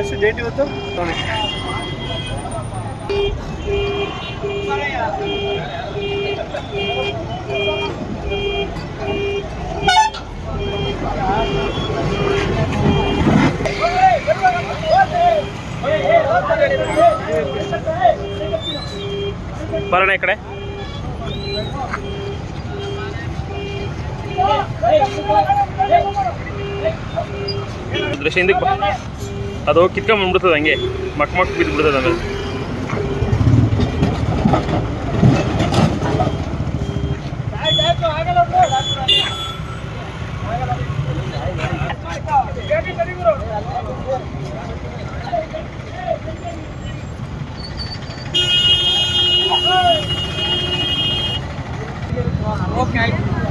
ಎಷ್ಟು ಡೇಟ್ ಇವತ್ತು ಬರೋಣ ಈ ಕಡೆ ದೃಶ್ಯ ಹಿಂದಕ್ಕೆ ಬಾ ಅದು ಕಿತ್ಕೊಂಡ್ಬಂದ್ಬಿಡ್ತದೆ ಹಂಗೆ. ಮಕ್ ಮಕ್ ಬಿದ್ದುಬಿಡ್ತದೆ ಆಮೇಲೆ ಆಯ್ತು